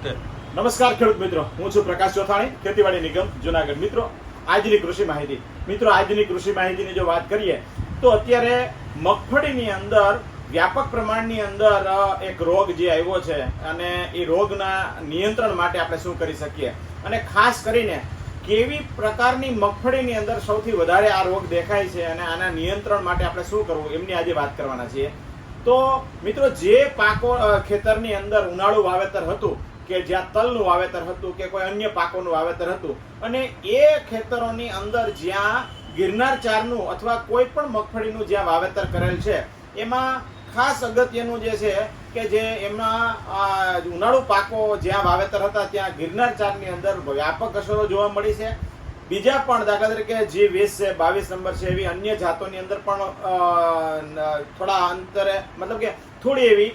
Okay નમસ્કાર ખેડૂત મિત્રો. હું છું પ્રકાશ ચોથાણી, ખેતીવાડી નિગમ, જુનાગઢ મિત્રો. આજની કૃષિ માહિતી. મિત્રો, આજની કૃષિ માહિતીની જો વાત કરીએ, તો અત્યારે મગફળીની અંદર, વ્યાપક પ્રમાણની અંદર એક રોગ જે આવ્યો છે, અને એ રોગના નિયંત્રણ માટે આપણે શું કરી શકીએ? અને ખાસ કરીને, કેવી પ્રકારની મગફળીની અંદર સૌથી વધારે આ રોગ દેખાય છે અને આના નિયંત્રણ માટે આપણે શું કરવું, એમની આજે વાત કરવાના છીએ. તો, મિત્રો, જે પાકો ખેતરની અંદર ઉનાળુ વાવેતર હતું કે જ્યાં તલનું વાવેતર હતું કે કોઈ અન્ય પાકોનું વાવેતર હતું. અને એ ખેતરોની અંદર જ્યાં ગિરનાર ચારનું અથવા કોઈ પણ મગફળીનું જ્યાં વાવેતર કરેલ છે એમાં ખાસ અગત્યનું જે છે કે જે એમાં આ, ઉનાળુ પાકો જ્યાં વાવેતર હતા ત્યાં ગિરનાર ચારની અંદર વ્યાપક અસરો જોવા મળી છે. બીજા પણ દાખલા તરીકે જે વીસ છે બાવીસ નંબર છે એવી અન્ય જાતોની અંદર પણ થોડા અંતરે મતલબ કે થોડી એવી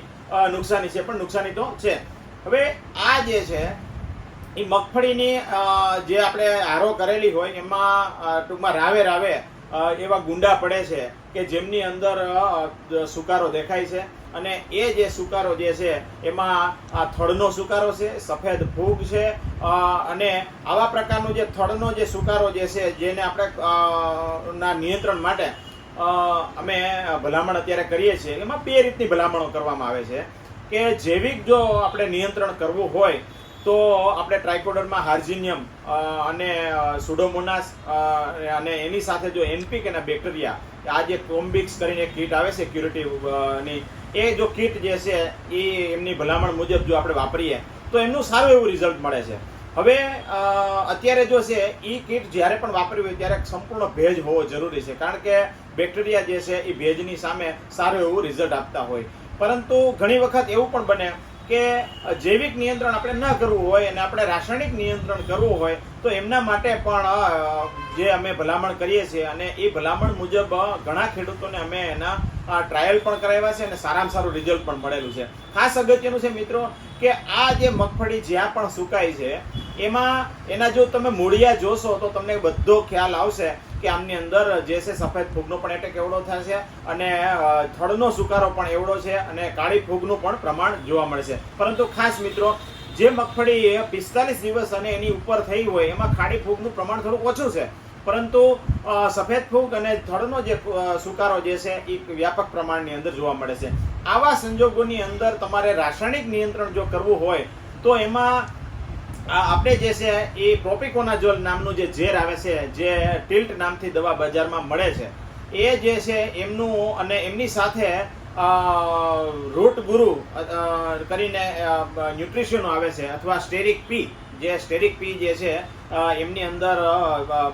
નુકસાની છે પણ નુકસાની તો છે. હવે આ જે છે, એ મગફળીની જે આપણે આરો કરેલી હોય, એમાં ટૂંકમાં રાવે રાવે એવા ગુંડા પડે છે કે જેમની અંદર સુકારો દેખાય છે. અને એ જે સુકારો જે છે, એમાં આ થડનો સુકારો છે, સફેદ ફૂગ છે અને આવા પ્રકારનો જે થડનો જે સુકારો જે છે, જેને આપણે ના નિયંત્રણ માટે અમે ભલામણ અત્યારે કરીએ છીએ. એમાં બે રીતની ભલામણો કરવામાં આવે છે. કે જૈવિક જો આપણે નિયંત્રણ કરવું હોય, તો આપણે ટ્રાઇકોડરમાં હાર્જિનિયમ અને સુડોમોનાસ અને એની સાથે જો એનપીક અને બેક્ટેરિયા, આ જે કોમ્બિક્સ કરીને કીટ આવે છે, ક્યુરેટિવની, એ જો કીટ જે છે, એ એમની ભલામણ મુજબ જો આપણે વાપરીએ, તો એમનું સારું એવું રિઝલ્ટ મળે છે. હવે અત્યારે જો છે એ કીટ જ્યારે પણ વાપરવી હોય, ત્યારે સંપૂર્ણ ભેજ હોવો જરૂરી છે. કારણ કે બેક્ટેરિયા જે છે એ ભેજની સામે સારું એવું રિઝલ્ટ આપતા હોય. પરંતુ ઘણી વખત એવું પણ બને કે જૈવિક નિયંત્રણ આપણે ન કરવું હોય અને આપણે રાસાયણિક નિયંત્રણ કરવું હોય તો એમના માટે પણ જે અમે ભલામણ કરીએ છીએ અને એ ભલામણ મુજબ ઘણા ખેડૂતોને અમે એના ટ્રાયલ પણ કરાવ્યા છે અને સારામાં સારું રિઝલ્ટ પણ મળેલું છે. ખાસ અગત્યનું છે મિત્રો કે આ જે મગફળી જ્યાં પણ સુકાય છે, એમાં એના જો તમે મૂળિયા જોશો તો તમને બધો ખ્યાલ આવશે કે આમની અંદર જે છે સફેદ ફૂગનો પણ એટેક એવડો છે અને થડનો સુકારો પણ એવડો છે અને કાળી ફૂગનું પણ પ્રમાણ જોવા મળશે. પરંતુ ખાસ મિત્રો, જે મગફળી પિસ્તાલીસ દિવસ અને એની ઉપર થઈ હોય, એમાં કાળી ફૂગનું પ્રમાણ થોડુંક ઓછું છે. પરંતુ સફેદ ફૂગ અને થડનો જે સુકારો જે છે એ વ્યાપક પ્રમાણની અંદર જોવા મળે છે. આવા સંજોગોની અંદર તમારે રાસાયણિક નિયંત્રણ જો કરવું હોય, તો એમાં આપણે જે છે એ પ્રોપિકોનાઝોલ નામનું જે ઝેર આવે છે, જે ટિલ્ટ નામથી દવા બજારમાં મળે છે, એ જે છે એમનું અને એમની સાથે રૂટ ગુરુ કરીને ન્યુટ્રિશનો આવે છે અથવા સ્ટેરિક પી, જે સ્ટેરિક પી જે છે એમની અંદર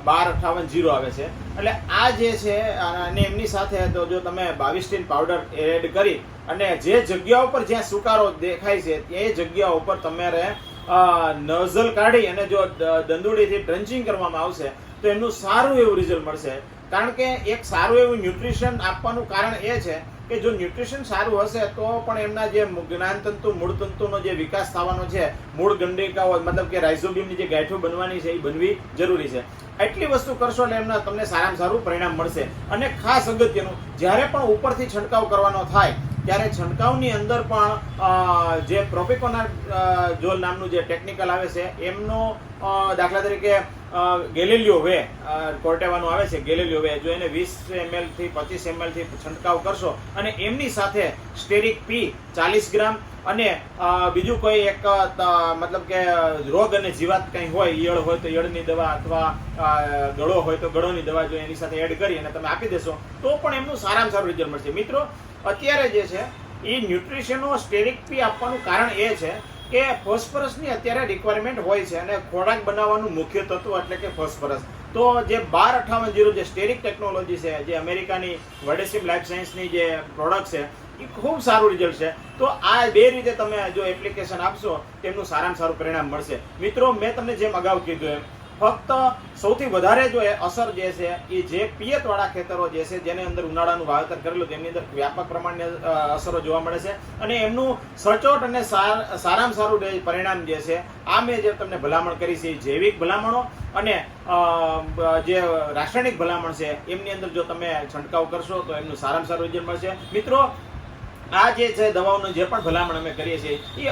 બાર અઠાવન જીરો આવે છે. એટલે આ જે છે અને એમની સાથે તો જો તમે બાવીસ્ટીન પાવડર એડ કરી અને જે જગ્યા ઉપર જ્યાં સુકારો દેખાય છે, એ જગ્યા ઉપર તમારે નઝલ કાઢી અને જો દંદુડીથી ડ્રન્ચિંગ કરવામાં આવશે, તો એમનું સારું એવું રિઝલ્ટ મળશે. કારણ કે એક સારું એવું ન્યુટ્રિશન આપવાનું કારણ એ છે કે જો ન્યુટ્રિશન સારું હશે, તો પણ એમના જે જ્ઞાનતંતુ જ્ઞાનતંતુ, મૂળતંતુનો જે વિકાસ થવાનો છે, મૂળ ગંડિકાઓ, મતલબ કે રાઇઝોબિયમની જે ગાંઠો બનવાની છે, એ બનવી જરૂરી છે. એટલી વસ્તુ કરશો એટલે એમના તમને સારામાં સારું પરિણામ મળશે. અને ખાસ અગત્યનું, જ્યારે પણ ઉપરથી છંટકાવ કરવાનો થાય ત્યારે છંટકાવની અંદર પણ જે પ્રોપિકોના જોલ નામનું જે ટેકનિકલ આવે છે, એમનો દાખલા તરીકે ગેલેલિયો વે કોર્ટેવાનું આવે છે ગેલેલિયો વે જો એને વીસ એમએલથી પચીસ એમએલથી છંટકાવ કરશો, અને એમની સાથે સ્ટેરિક પી ચાલીસ ગ્રામ અને બીજું કોઈ એક મતલબ કે, રોગ અને જીવાત કંઈ હોય, ઈયળ હોય તો ઈયળની દવા અથવા ગળો હોય તો ગળોની દવા જો એની સાથે એડ કરી અને તમે આપી દેશો, તો પણ એમનું સારામાં સારું રિઝલ્ટ મળશે. મિત્રો, અત્યારે જે છે એ ન્યુટ્રિશનો સ્ટેરિક પી આપવાનું કારણ એ છે કે ફોસ્ફરસની અત્યારે રિક્વાયરમેન્ટ હોય છે અને ખોરાક બનાવવાનું મુખ્ય તત્વ એટલે કે ફોસ્ફરસ. તો જે બાર અઠાવન જીરો જે સ્ટેરિક ટેકનોલોજી છે, જે અમેરિકાની વર્ડેસિપ લાઈફ સાયન્સની જે પ્રોડક્ટ છે, એ ખૂબ સારું રિઝલ્ટ છે. તો આ બે રીતે તમે જો એપ્લિકેશન આપશો, તેમનું સારામાં સારું પરિણામ મળશે. મિત્રો, મેં તમને જેમ અગાઉ કીધું એમ ફક્ત સૌથી વધારે જો અસર જે છે, એ જે પિયત વાળા ખેતરો જે છે, જેની અંદર ઉનાળાનું વાવેતર કરેલું તેમની અંદર વ્યાપક પ્રમાણની અસરો જોવા મળે છે. અને એમનું સચોટ અને સાર- સારામાં સારું પરિણામ જે છે, આ મેં જે તમને ભલામણ કરી છે જૈવિક ભલામણો અને જે રાસાયણિક ભલામણ છે, એમની અંદર જો તમે છંટકાવ કરશો તો એમનું સારામાં સારું રિઝલ્ટ મળશે. મિત્રો આ જે છે દવાઓનું જે પણ ભલામણ અમે કરીએ છીએ, એ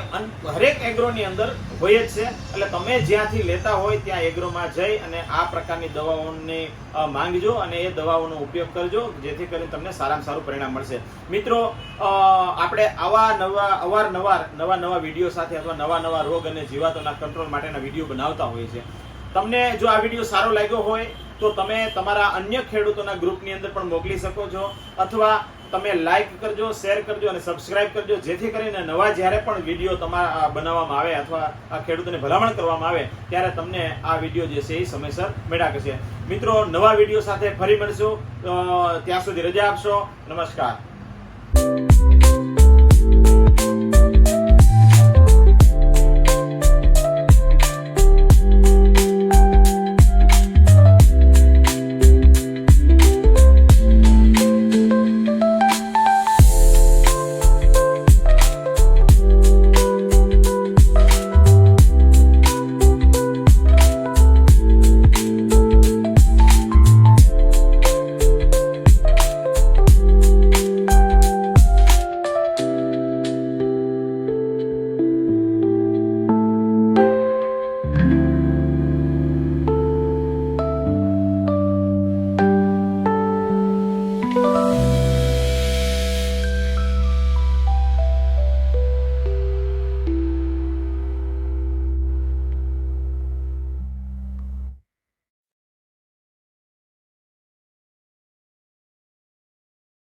હરેક એગ્રોની અંદર હોય જ છે. એટલે તમે જ્યાંથી લેતા હોય ત્યાં એગ્રોમાં જઈ અને આ પ્રકારની દવાઓની માંગજો અને એ દવાઓનો ઉપયોગ કરજો, જેથી કરીને તમને સારામાં સારું પરિણામ મળશે. મિત્રો આપણે આવા નવા, અવારનવાર નવા નવા વીડિયો સાથે અથવા નવા નવા રોગ અને જીવાતોના કંટ્રોલ માટેના વીડિયો બનાવતા હોઈએ છીએ. તમને જો આ વીડિયો સારો લાગ્યો હોય, તો તમે તમારા અન્ય ખેડૂતોના ગ્રુપની અંદર પણ મોકલી શકો છો, અથવા તમે લાઈક કરજો શેર કરજો અને સબસ્ક્રાઇબ કરજો, જેથી કરીને નવા જ્યારે પણ વીડિયો તમારા બનાવવામાં આવે અથવા આ ખેડૂતોને ભલામણ કરવામાં આવે, ત્યારે તમને આ વીડિયો જે છે એ સમયસર મેળા કરશે મિત્રો, નવા વીડિયો સાથે ફરી મળશું. ત્યાં સુધી રજા આપશો. નમસ્કાર.